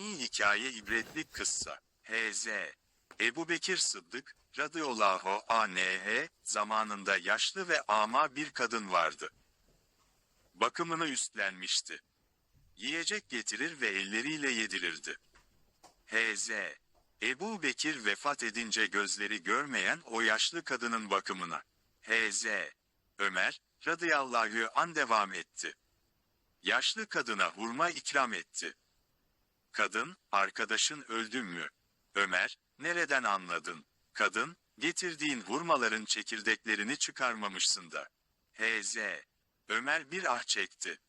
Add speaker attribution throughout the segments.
Speaker 1: Dini hikaye ibretlik kıssa. H.Z. Ebu Bekir Sıddık, radıyallahu anh, zamanında yaşlı ve ama bir kadın vardı. Bakımını üstlenmişti. Yiyecek getirir ve elleriyle yedirirdi. H.Z. Ebu Bekir vefat edince gözleri görmeyen o yaşlı kadının bakımına. H.Z. Ömer, radıyallahu an devam etti. Yaşlı kadına hurma ikram etti. Kadın, arkadaşın öldü mü? Ömer, nereden anladın? Kadın, getirdiğin hurmaların çekirdeklerini çıkarmamışsın da. H.Z. Ömer bir ah çekti.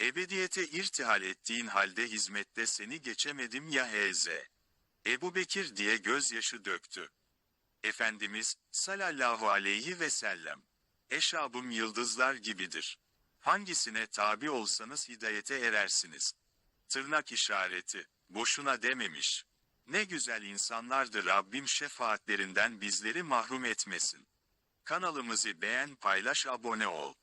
Speaker 1: Ebediyete irtihal ettiğin halde hizmette seni geçemedim ya H.Z. Ebu Bekir diye gözyaşı döktü. Efendimiz, sallallahu aleyhi ve sellem, eşabım yıldızlar gibidir. Hangisine tabi olsanız hidayete erersiniz. Tırnak işareti, boşuna dememiş. Ne güzel insanlardır Rabbim şefaatlerinden bizleri mahrum etmesin. Kanalımızı beğen paylaş abone ol.